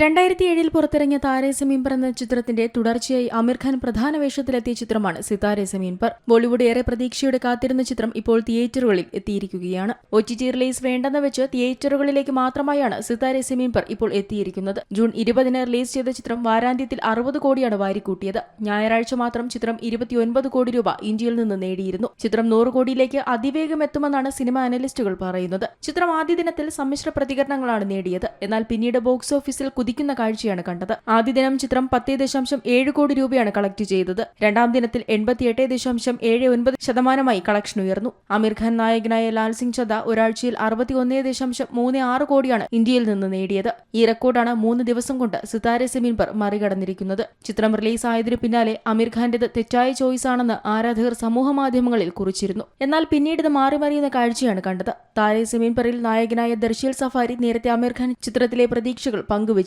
രണ്ടായിരത്തി ഏഴിൽ പുറത്തിറങ്ങിയ താരേ സമീൻ പർ എന്ന ചിത്രത്തിന്റെ തുടർച്ചയായി അമീർ ഖാൻ പ്രധാന വേഷത്തിലെത്തിയ ചിത്രമാണ് സിതാരെ സമീൻ പർ. ബോളിവുഡ് ഏറെ പ്രതീക്ഷയോടെ കാത്തിരുന്ന ചിത്രം ഇപ്പോൾ തിയേറ്ററുകളിൽ എത്തിയിരിക്കുകയാണ്. ഒ ടി ടി റിലീസ് വേണ്ടെന്ന് വെച്ച് തിയേറ്ററുകളിലേക്ക് മാത്രമായാണ് സിതാരെ സമീൻ പർ ഇപ്പോൾ എത്തിയിരിക്കുന്നത്. ജൂൺ ഇരുപതിന് റിലീസ് ചെയ്ത ചിത്രം വാരാന്ത്യത്തിൽ അറുപത് കോടിയാണ് വാരിക്കൂട്ടിയത്. ഞായറാഴ്ച മാത്രം ചിത്രം ഇരുപത്തിയൊൻപത് കോടി രൂപ ഇന്ത്യയിൽ നിന്ന് നേടിയിരുന്നു. ചിത്രം നൂറ് കോടിയിലേക്ക് അതിവേഗം എത്തുമെന്നാണ് സിനിമ അനലിസ്റ്റുകൾ പറയുന്നത്. ചിത്രം ആദ്യ ദിനത്തിൽ സമ്മിശ്ര പ്രതികരണങ്ങളാണ് നേടിയത്. എന്നാൽ പിന്നീട് ബോക്സ് ഓഫീസിൽ കുതിക്കുന്ന കാഴ്ചയാണ് കണ്ടത്. ആദ്യ ദിനം ചിത്രം പത്തേ ദശാംശം ഏഴ് കോടി രൂപയാണ് കളക്ട് ചെയ്തത്. രണ്ടാം ദിനത്തിൽ എൺപത്തിയെട്ട് ദശാംശം ഏഴ് ഒൻപത് ശതമാനമായി കളക്ഷൻ ഉയർന്നു. അമീർ ഖാൻ നായകനായ ലാൽ സിംഗ് ചദ ഒരാഴ്ചയിൽ അറുപത്തി ഒന്നേ ദശാംശം മൂന്ന് ആറ് കോടിയാണ് ഇന്ത്യയിൽ നിന്ന് നേടിയത്. ഈ റെക്കോർഡാണ് മൂന്ന് ദിവസം കൊണ്ട് സിതാര സെമീൻ പർ മറികടന്നിരിക്കുന്നത്. ചിത്രം റിലീസ് ആയതിനു പിന്നാലെ അമീർ ഖാന്റേത് തെറ്റായ ചോയ്സ് ആണെന്ന് ആരാധകർ സമൂഹമാധ്യമങ്ങളിൽ കുറിച്ചിരുന്നു. എന്നാൽ പിന്നീട് ഇത് മാറി മറിയുന്ന കാഴ്ചയാണ് കണ്ടത്. താരെ സെമീൻ നായകനായ ദർശീൽ സഫാരി നേരത്തെ അമീർ ഖാൻ ചിത്രത്തിലെ പ്രതീക്ഷകൾ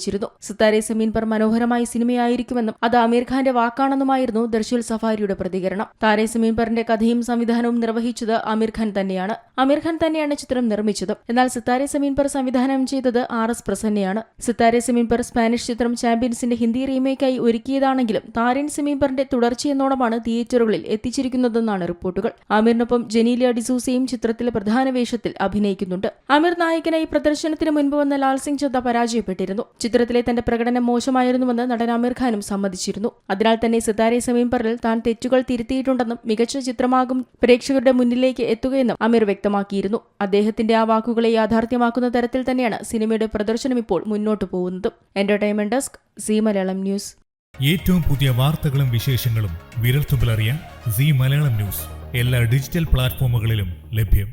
പങ്കുവച്ചിരുന്നു സിത്താരെ സമീൻ പർ മനോഹരമായ സിനിമയായിരിക്കുമെന്നും അത് അമീർ ഖാന്റെ വാക്കാണെന്നുമായിരുന്നു ദർശീൽ സഫാരിയുടെ പ്രതികരണം. താരെ സമീൻ പറിന്റെ കഥയും സംവിധാനവും നിർവഹിച്ചത് അമീർ ഖാൻ തന്നെയാണ്. അമീർ ഖാൻ തന്നെയാണ് ചിത്രം നിർമ്മിച്ചത്. എന്നാൽ സിത്താരെ സമീൻ പർ സംവിധാനം ചെയ്തത് ആർ എസ് പ്രസന്നയാണ്. സിത്താരെ സമീൻ പർ സ്പാനിഷ് ചിത്രം ചാമ്പ്യൻസിന്റെ ഹിന്ദി റീമേക്കായി ഒരുക്കിയതാണെങ്കിലും താരൻ സമീൻ പറിന്റെ തുടർച്ചയെന്നോണമാണ് തിയേറ്ററുകളിൽ എത്തിച്ചിരിക്കുന്നതെന്നാണ് റിപ്പോർട്ടുകൾ. ആമിറിനൊപ്പം ജനീലിയ ഡിസൂസയും ചിത്രത്തിലെ പ്രധാന വേഷത്തിൽ അഭിനയിക്കുന്നുണ്ട്. അമീർ നായകനായി പ്രദർശനത്തിന് മുൻപ് വന്ന ലാൽ സിംഗ് ചദ്ദ പരാജയപ്പെട്ടിരുന്നു. ചിത്രത്തിലെ തന്റെ പ്രകടനം മോശമായിരുന്നുവെന്ന് നടൻ അമീർ ഖാനും സമ്മതിച്ചിരുന്നു. അതിനാൽ തന്നെ സിതാരെ സമീം പറൽ താൻ തെറ്റുകൾ തിരുത്തിയിട്ടുണ്ടെന്നും മികച്ച ചിത്രമാകും പ്രേക്ഷകരുടെ മുന്നിലേക്ക് എത്തുകയെന്നും അമീർ വ്യക്തമാക്കിയിരുന്നു. അദ്ദേഹത്തിന്റെ ആ വാക്കുകളെ യാഥാർത്ഥ്യമാക്കുന്ന തരത്തിൽ തന്നെയാണ് സിനിമയുടെ പ്രദർശനം ഇപ്പോൾ മുന്നോട്ടു പോകുന്നത്. Entertainment desk Zee Malayalam news. ഏറ്റവും പുതിയ വാർത്തകളും വിശേഷങ്ങളും വിരൽത്തുമ്പിലറിയാൻ സി മലയാളം ന്യൂസ് എല്ലാ ഡിജിറ്റൽ പ്ലാറ്റ്ഫോമുകളിലും ലഭ്യം.